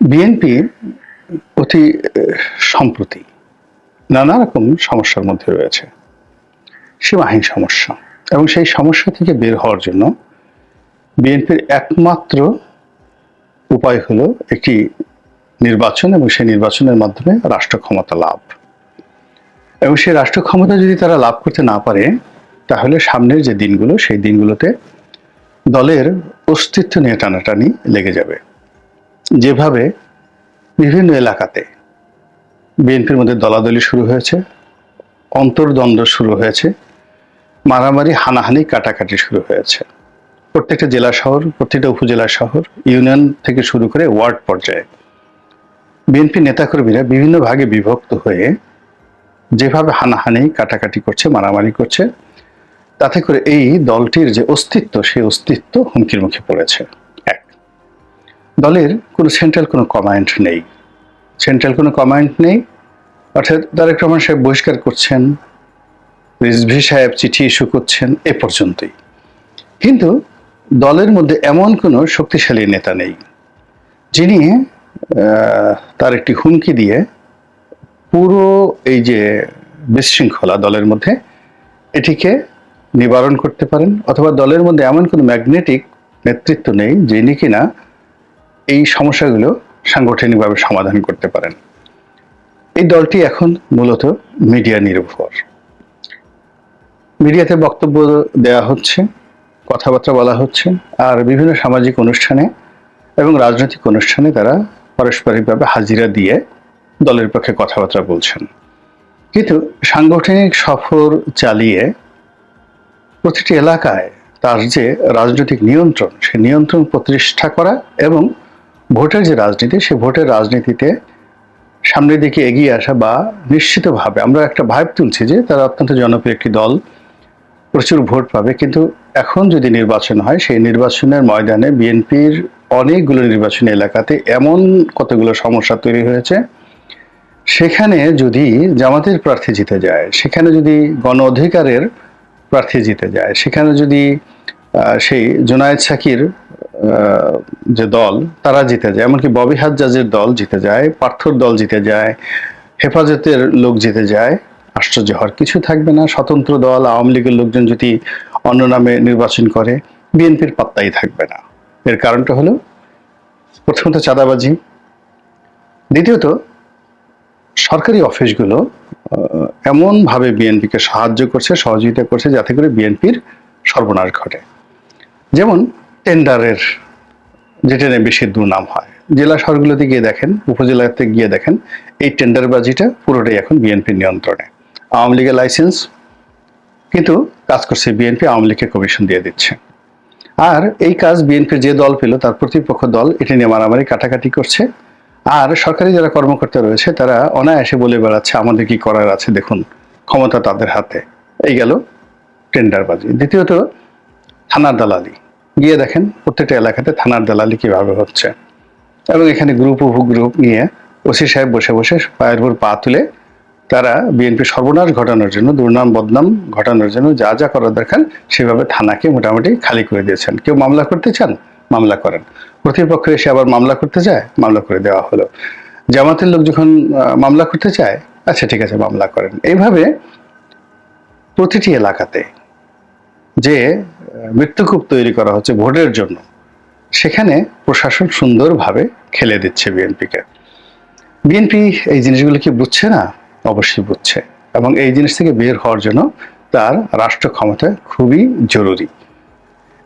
BNP অতি সম্প্রতি নানা রকম সমস্যার মধ্যে রয়েছে। সীমাহীন সমস্যা। এবং সেই সমস্যা থেকে বের হওয়ার জন্য বিএনপির একমাত্র উপায় হলো একটি নির্বাচন এবং সেই নির্বাচনের মাধ্যমে রাষ্ট্র ক্ষমতা লাভ। এবং সেই রাষ্ট্র ক্ষমতা যদি তারা লাভ করতে না পারে, তাহলে সামনের যে দিনগুলো, সেই দিনগুলোতে দলের অস্তিত্ব নিয়ে টানাটানি লেগে যাবে। যেভাবে বিভিন্ন এলাকাতে বিএনপির মধ্যে দলাদলি শুরু হয়েছে, অন্তর্দ্বন্দ্ব শুরু হয়েছে, মারামারি, হানাহানি, কাটাকাটি শুরু হয়েছে। প্রত্যেকটা জেলা শহর, প্রত্যেকটা উপজেলা শহর, ইউনিয়ন থেকে শুরু করে ওয়ার্ড পর্যায়ে বিএনপি নেতাকর্মীরা বিভিন্ন ভাগে বিভক্ত হয়ে যেভাবে হানাহানি, কাটাকাটি করছে, মারামারি করছে, তাতে করে এই দলটির যে অস্তিত্ব, সেই অস্তিত্ব হুমকির মুখে পড়েছে। দলের কোনো সেন্ট্রাল কোনো কমান্ড নেই। সেন্ট্রাল কোনো কমান্ড নেই। অর্থাৎ তারেক রহমান সাহেব বহিষ্কার করছেন, রিজভি সাহেব চিঠি ইস্যু করছেন, এ পর্যন্তই। কিন্তু দলের মধ্যে এমন কোনো শক্তিশালী নেতা নেই, যিনি তার একটি হুমকি দিয়ে পুরো এই যে বিশৃঙ্খলা দলের মধ্যে, এটিকে নিবারণ করতে পারেন। অথবা দলের মধ্যে এমন কোনো ম্যাগনেটিক নেতৃত্ব নেই যিনি কিনা এই সমস্যাগুলো সাংগঠনিকভাবে সমাধান করতে পারেন। এই দলটি এখন মূলত মিডিয়া নির্ভর মিডিয়াতে বক্তব্য দেওয়া হচ্ছে, কথাবার্তা বলা হচ্ছে, আর বিভিন্ন সামাজিক অনুষ্ঠানে এবং রাজনৈতিক অনুষ্ঠানে তারা পারস্পরিকভাবে হাজিরা দিয়ে দলের পক্ষে কথাবার্তা বলছেন। কিন্তু সাংগঠনিক সফর চালিয়ে প্রতিটি এলাকায় তার যে রাজনৈতিক নিয়ন্ত্রণ, সে নিয়ন্ত্রণ প্রতিষ্ঠা করা এবং ভোটের যে রাজনীতি, সেই ভোটের রাজনীতিতে সামনের দিকে এগিয়ে আসা বা নিশ্চিতভাবে আমরা একটা ভাইব তুলছি যে তারা অত্যন্ত জনপ্রিয় একটি দল, প্রচুর ভোট পাবে। কিন্তু এখন যদি নির্বাচন হয়, সেই নির্বাচনের ময়দানে বিএনপির অনেকগুলো নির্বাচনী এলাকাতে এমন কতগুলো সমস্যা তৈরি হয়েছে, সেখানে যদি জামাতের প্রার্থী জিতে যায়, সেখানে যদি গণ অধিকারের প্রার্থী জিতে যায়, সেখানে যদি সেই জোনায়েদ সাকির যে দল, তারা জিতে যায়। এমনকি ববি হাজ্জাজের দল জিতে যায়, পার্থর দল জিতে যায়, হেফাজতের লোক জিতে যায়। আশ্চর্য হওয়ার কিছু থাকবে না। স্বতন্ত্র দল, আওয়ামী লীগের লোকজন যদি অন্য নামে নির্বাচন করে, বিএনপির পাত্তাই থাকবে না। এর কারণটা হলো, প্রথমত চাঁদাবাজি, দ্বিতীয়ত, সরকারি অফিসগুলো এমনভাবে বিএনপিকে সাহায্য করছে, সহযোগিতা করছে, যাতে করে বিএনপির সর্বনাশ ঘটে। যেমন টেন্ডারের যেটা নিয়ে বেশি দুর্নাম হয়। জেলা শহরগুলোতে গিয়ে দেখেন, উপজেলাতে গিয়ে দেখেন, এই টেন্ডারবাজিটা পুরোটাই এখন বিএনপির নিয়ন্ত্রণে। আওয়ামী লীগের লাইসেন্স কিন্তু কাজ করছে বিএনপি, আওয়ামী লীগকে কমিশন দিয়ে দিচ্ছে। আর এই কাজ বিএনপির যে দল পেল, তার প্রতিপক্ষ দল, এটা নিয়ে মারামারি কাটাকাটি করছে। আর সরকারি যারা কর্মকর্তা রয়েছে, তারা অনায়াসে বলে বেড়াচ্ছে, আমাদের কি করার আছে, দেখুন, ক্ষমতা তাদের হাতে। এই গেল টেন্ডারবাজি। দ্বিতীয়ত, থানার দালালি। গিয়ে দেখেন প্রত্যেকটা এলাকাতে থানার দালালি কীভাবে হচ্ছে। এবং এখানে গ্রুপ, উপগ্রুপ নিয়ে ওসি সাহেব বসে বসে পায়ের উপর পা তুলে তারা বিএনপি সর্বনাশ ঘটানোর জন্য, দুর্নাম বদনাম ঘটানোর জন্য যা যা করার দরকার সেভাবে থানাকে মোটামুটি খালি করে দিয়েছেন। কেউ মামলা করতে চান? মামলা করেন। প্রতিপক্ষ এসে আবার মামলা করতে চায় মামলা করে দেওয়া হলো। জামাতের লোক যখন মামলা করতে চায় আচ্ছা ঠিক আছে, মামলা করেন। এইভাবে প্রতিটি এলাকাতে যে মৃত্যুকূপ তৈরি করা হচ্ছে ভোটের জন্য। সেখানে প্রশাসন সুন্দরভাবে খেলে দিচ্ছে বিএনপিকে। বিএনপি এই জিনিসগুলো কি বুঝছে না? অবশ্যই বুঝছে। এবং এই জিনিস থেকে বের হওয়ার জন্য তার রাষ্ট্র ক্ষমতা খুবই জরুরি।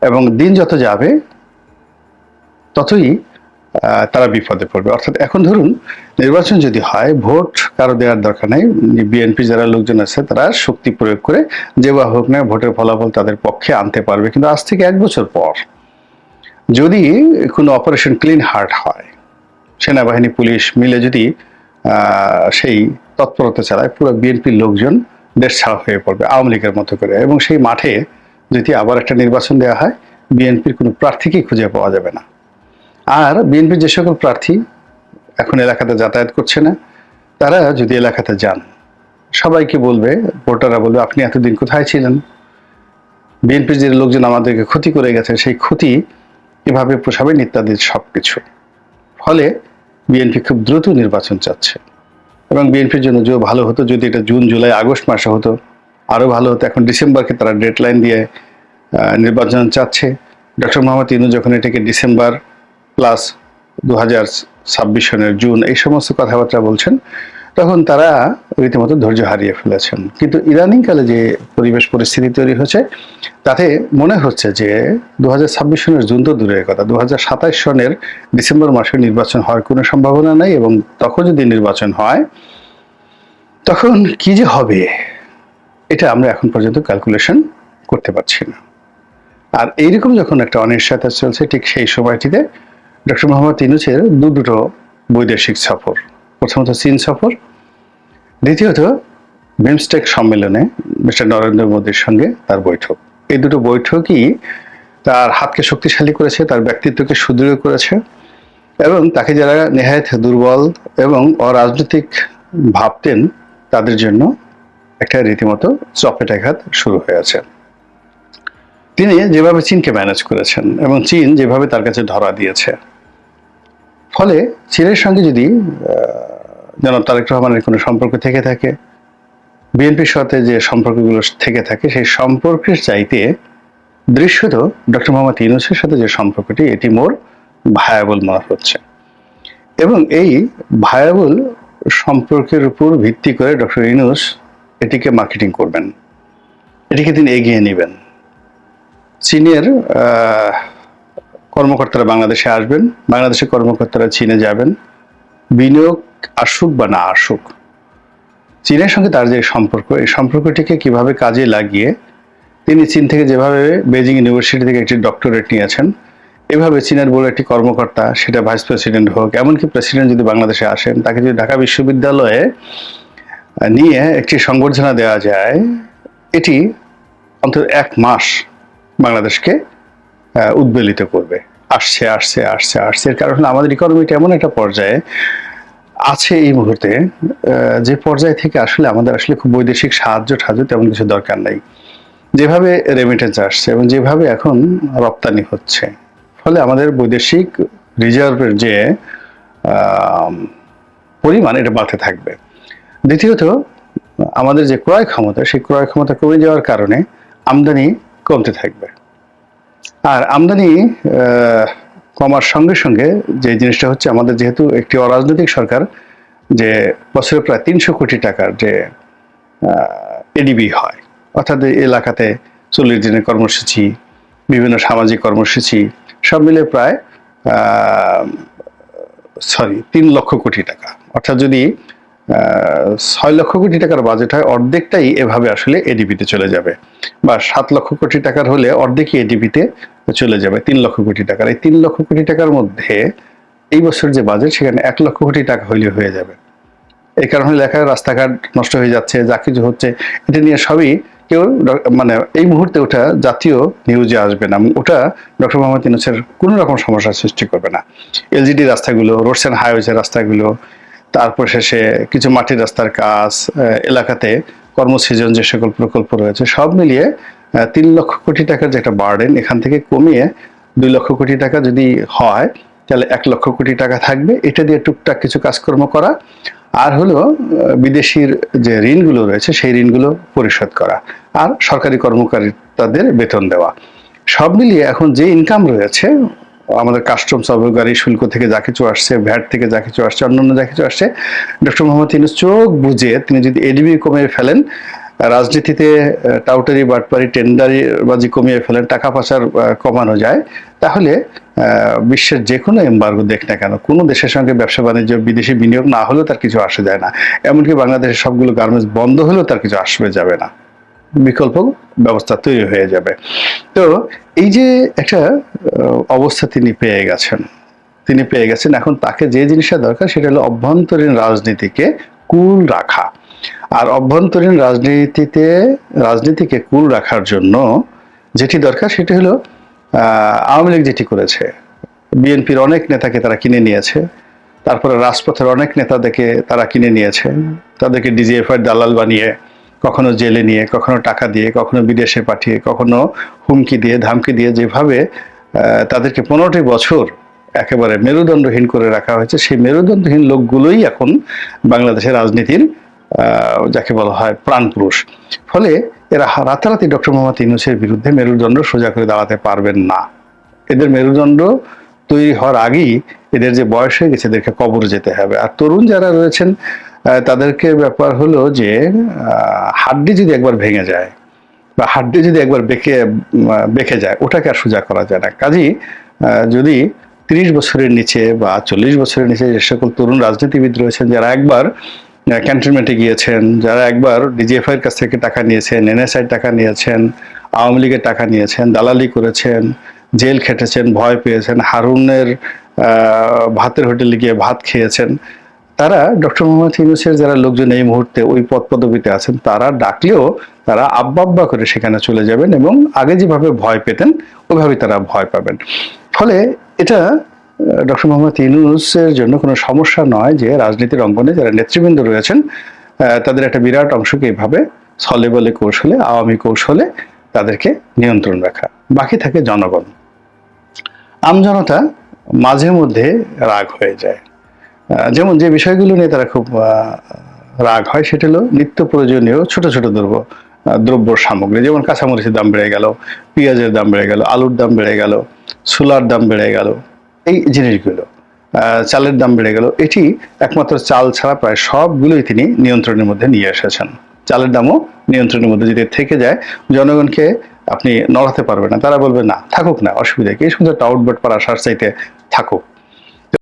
এবং দিন যত যাবে, ততই তারা বিপদে পড়বে। অর্থাৎ এখন ধরুন, নির্বাচন যদি হয়, ভোট কারও দেওয়ার দরকার নেই বিএনপি যারা লোকজন আছে, তারা শক্তি প্রয়োগ করে যে বা হোক না ভোটের ফলাফল তাদের পক্ষে আনতে পারবে। কিন্তু আজ থেকে এক বছর পর যদি কোনো অপারেশন ক্লিন হার্ট হয়, সেনাবাহিনী, পুলিশ মিলে যদি সেই তৎপরতা চালায়, পুরো বিএনপির লোকজন দেশ ছাড়া হয়ে পড়বে, আওয়ামী লীগের মতো করে। এবং সেই মাঠে যদি আবার একটা নির্বাচন দেওয়া হয় বিএনপির কোনো প্রার্থীকেই খুঁজে পাওয়া যাবে না। আর বিএনপির যে সকল প্রার্থী এখন এলাকাতে যাতায়াত করছে না, তারা যদি এলাকাতে যান, সবাইকে বলবে, ভোটাররা বলবে, আপনি এতদিন কোথায় ছিলেন? বিএনপির যে লোকজন আমাদেরকে ক্ষতি করে গেছে, সেই ক্ষতি এভাবে পোষাবেন ইত্যাদি সব কিছু ফলে বিএনপি খুব দ্রুত নির্বাচন চাচ্ছে এবং বিএনপির জন্য যে ভালো হতো, যদি এটা জুন, জুলাই, আগস্ট মাসে হতো, আরও ভালো হতো। এখন ডিসেম্বরকে তারা ডেডলাইন দিয়ে নির্বাচন চাচ্ছে। ডক্টর মোহাম্মদ ইনু যখন এটাকে ডিসেম্বর প্লাস দু ছাব্বিশ সনের জুন এই সমস্ত কথাবার্তা বলছেন, তখন তারা রীতিমতো ধৈর্য হারিয়ে ফেলেছেন। কিন্তু ইদানিংকালে যে পরিবেশ পরিস্থিতি তৈরি হয়েছে, তাতে মনে হচ্ছে যে দু হাজার ছাব্বিশ সনের জুন তো দূরের কথা দু সনের ডিসেম্বর মাসে নির্বাচন হওয়ার কোনো সম্ভাবনা নেই এবং তখন যদি নির্বাচন হয়, তখন কি যে হবে, এটা আমরা এখন পর্যন্ত ক্যালকুলেশন করতে পারছি না। আর এইরকম যখন একটা অনিশ্চয়তা চলছে, ঠিক সেই সময়টিতে ডক্টর মোহাম্মদ ইনুসের দু দুটো বৈদেশিক সফর। প্রথমত চীন সফর, দ্বিতীয়ত বিমস্টেক সম্মেলনে মিস্টার নরেন্দ্র মোদীর সঙ্গে তার বৈঠক। এই দুটো বৈঠকই তার হাতকে শক্তিশালী করেছে, তার ব্যক্তিত্বকে সুদৃঢ় করেছে এবং তাকে যারা নেহায়ত দুর্বল এবং অরাজনৈতিক ভাবতেন, তাদের জন্য একটা রীতিমতো চপেটাঘাত শুরু হয়েছে তিনি যেভাবে চীনকে ম্যানেজ করেছেন এবং চীন যেভাবে তার কাছে ধরা দিয়েছে ফলে চীনের সঙ্গে যদি জনাব তারেক রহমানের কোনো সম্পর্ক থেকে থাকে, বিএনপির সাথে যে সম্পর্কগুলো থেকে থাকে, সেই সম্পর্কের চাইতে দৃশ্যত ডক্টর মোহাম্মদ ইউনুসের সাথে যে সম্পর্কটি, এটি মোর ভায়াবল মনে হচ্ছে। এবং এই ভায়াবল সম্পর্কের উপর ভিত্তি করে ডক্টর ইউনুস এটিকে মার্কেটিং করবেন। এটিকে তিনি এগিয়ে নেবেন। চীনের কর্মকর্তারা বাংলাদেশে আসবেন, বাংলাদেশের কর্মকর্তারা চীনে যাবেন। বিনিয়োগ আসুক বা না আসুক, চীনের সঙ্গে তার যে সম্পর্ক, এই সম্পর্কটিকে কীভাবে কাজে লাগিয়ে তিনি চীন থেকে যেভাবে বেজিং ইউনিভার্সিটি থেকে একটি ডক্টরেট নিয়েছেন, এভাবে চীনের বড় একটি কর্মকর্তা, সেটা ভাইস প্রেসিডেন্ট হোক, এমনকি প্রেসিডেন্ট যদি বাংলাদেশে আসেন, তাকে যদি ঢাকা বিশ্ববিদ্যালয়ে নিয়ে একটি সংবর্ধনা দেওয়া যায়, এটি অন্তত এক মাস বাংলাদেশকে উদ্বেলিত করবে। আসছে আসছে আসছে আসছে। এর কারণ আমাদের ইকোনমিটা এমন একটা পর্যায়ে আছে এই মুহূর্তে যে পর্যায় থেকে আসলে আমাদের আসলে খুব বৈদেশিক সাহায্য সাহায্য তেমন কিছু দরকার নাই। যেভাবে রেমিটেন্স আসছে এবং যেভাবে এখন রপ্তানি হচ্ছে, ফলে আমাদের বৈদেশিক রিজার্ভের যে পরিমাণ এটা বাড়তে থাকবে। দ্বিতীয়ত, আমাদের যে ক্রয় ক্ষমতা, সেই ক্রয় ক্ষমতা কমে যাওয়ার কারণে আমদানি কমতে থাকবে। আর আমদানি কমার সঙ্গে সঙ্গে যে জিনিসটা হচ্ছে আমাদের যেহেতু একটি অরাজনৈতিক সরকার, যে বছরে প্রায় তিনশো কোটি টাকার যে এডিবি হয়, অর্থাৎ এলাকাতে চল্লিশ দিনের কর্মসূচি, বিভিন্ন সামাজিক কর্মসূচি, সব মিলে প্রায় সরি, তিন লক্ষ কোটি টাকা। অর্থাৎ যদি ছয় লক্ষ কোটি টাকার বাজেট হয়, অর্ধেকটাই এভাবে আসলে এডিপিতে চলে যাবে। বা সাত লক্ষ কোটি টাকার হলে অর্ধেকই এডিপিতে চলে যাবে, তিন লক্ষ কোটি টাকার। এই তিন লক্ষ কোটি টাকার মধ্যে এই বছর যে বাজেট সেখানে এক লক্ষ কোটি টাকা হইলে হয়ে যাবে। এই কারণে লেখায় রাস্তাঘাট নষ্ট হয়ে যাচ্ছে, যা কিছু হচ্ছে, এটা নিয়ে সবই কেউ মানে এই মুহূর্তে ওটা জাতীয় নিউজে আসবে না। ওটা ডক্টর মোহাম্মদ ইউনুসের কোনো রকম সমস্যার সৃষ্টি করবে না। এলজিডি রাস্তাগুলো রোডস অ্যান্ড হাইওয়েজের রাস্তাগুলো তারপর শেষে কিছু মাটির রাস্তার কাজ এলাকাতে কর্মসৃজন যে সকল প্রকল্প রয়েছে, সব মিলিয়ে তিন লক্ষ কোটি টাকার যে একটা বার্ডেন এখান থেকে কমিয়ে দুই লক্ষ কোটি টাকা যদি হয়, তাহলে এক লক্ষ কোটি টাকা থাকবে। এটা দিয়ে টুকটাক কিছু কাজকর্ম করা। আর হলো বিদেশির যে ঋণগুলো রয়েছে, সেই ঋণগুলো পরিশোধ করা আর সরকারি কর্মকর্তাদের বেতন দেওয়া। সব মিলিয়ে এখন যে ইনকাম রয়েছে আমাদের কাস্টমস অবগারি শুল্ক থেকে যা কিছু আসছে ভ্যাট থেকে যা কিছু আসছে, অন্যান্য যা কিছু আসছে ডক্টর মোহাম্মদ ইউনুস চোখ বুঝে তিনি যদি এডিবি কমিয়ে ফেলেন, রাজনীতিতে টাউটারি, বাটপারি, টেন্ডারি বাজি কমিয়ে ফেলেন, টাকা পয়সার কমানো যায়, তাহলে বিশ্বের যে কোনো এম্বার্গো দেখ না কেন, কোনো দেশের সঙ্গে ব্যবসা বাণিজ্য, বিদেশি বিনিয়োগ না হলেও তার কিছু আসে যায় না। এমনকি বাংলাদেশের সবগুলো গার্মেন্টস বন্ধ হলেও তার কিছু আসবে, যাবে না। বিকল্প ব্যবস্থা তৈরি হয়ে যাবে। তো এই যে একটা অবস্থা তিনি পেয়ে গেছেন। তিনি পেয়ে গেছেন। এখন তাকে যে জিনিসটা দরকার সেটা হলো অভ্যন্তরীণ রাজনীতিকে কুল রাখা। আর অভ্যন্তরীণ রাজনীতিতে, রাজনীতিকে কুল রাখার জন্য যেটি দরকার সেটি হলো আওয়ামী লীগ যেটি করেছে। বিএনপির অনেক নেতাকে তারা কিনে নিয়েছে। তারপরে রাজপথের অনেক নেতাদেরকে তারা কিনে নিয়েছে। তাদেরকে ডিজিএফআই দালাল বানিয়ে কখনো জেলে নিয়ে, কখনো টাকা দিয়ে, কখনো বিদেশে পাঠিয়ে, কখনো হুমকি দিয়ে, ধামকি দিয়ে যেভাবে তাদেরকে পনেরোটি বছর একেবারে মেরুদণ্ডহীন করে রাখা হয়েছে, সেই মেরুদণ্ডহীন লোকগুলোই এখন বাংলাদেশের রাজনীতির যাকে বলা হয় প্রাণপুরুষ ফলে এরা রাতারাতি ডক্টর মোহাম্মদ ইউনুসের বিরুদ্ধে মেরুদণ্ড সোজা করে দাঁড়াতে পারবেন না। এদের মেরুদণ্ড তৈরি হওয়ার আগেই এদের যে বয়স হয়ে গেছে, এদেরকে কবর যেতে হবে। আর তরুণ যারা রয়েছেন তাদেরকে ব্যাপার হলো যে হাড্ডি যদি একবার ভেঙে যায় বা হাড্ডি যদি একবার বেঁকে বেঁকে যায়, ওটাকে আর সোজা করা যায় না। কাজেই যদি তিরিশ বছরের নিচে বা চল্লিশ বছরের নিচে যে সকল তরুণ রাজনীতিবিদ রয়েছেন, যারা একবার ক্যান্টনমেন্টে গিয়েছেন, যারা একবার ডিজিএফআই এর কাছ থেকে টাকা নিয়েছেন, এনএসআই টাকা নিয়েছেন, আওয়ামী লীগের টাকা নিয়েছেন, দালালি করেছেন, জেল খেটেছেন, ভয় পেয়েছেন, হারুনের ভাতের হোটেলে গিয়ে ভাত খেয়েছেন তারা ডক্টর মোহাম্মদ ইউনুসের যারা লোকজন এই মুহূর্তে ওই পদ পদবিতে আছেন, তারা ডাকলেও তারা আব্বা আব্বা করে সেখানে চলে যাবেন এবং আগে যেভাবে ভয় পেতেন ওইভাবে তারা ভয় পাবেন। ফলে এটা ডক্টর মোহাম্মদ ইউনুসের জন্য কোনো সমস্যা নয় যে রাজনীতির অঙ্গনে যারা নেতৃবৃন্দ রয়েছেন তাদের একটা বিরাট অংশকে এইভাবে ছলে বলে কৌশলে, আওয়ামী কৌশলে তাদেরকে নিয়ন্ত্রণ রাখা। বাকি থাকে জনগণ। আমজনতা মাঝে মধ্যে রাগ হয়ে যায়। যেমন যে বিষয়গুলো নিয়ে তারা খুব রাগ হয়, সেটা হলো নিত্য প্রয়োজনীয় ছোট ছোট দ্রব্য দ্রব্য সামগ্রী, যেমন কাঁচামরিচের দাম বেড়ে গেল, পেঁয়াজের দাম বেড়ে গেল, আলুর দাম বেড়ে গেল সোলার দাম বেড়ে গেল, এই জিনিসগুলো চালের দাম বেড়ে গেল, এটি একমাত্র চাল ছাড়া প্রায় সবগুলোই তিনি নিয়ন্ত্রণের মধ্যে নিয়ে এসেছেন। চালের দামও নিয়ন্ত্রণের মধ্যে যদি থেকে যায়, জনগণকে আপনি নড়াতে পারবেন না, তারা বলবে, না, থাকুক না, অসুবিধা কি? সুন্দর একটা আউটবাট পাড়া সার চাইতে থাকুক।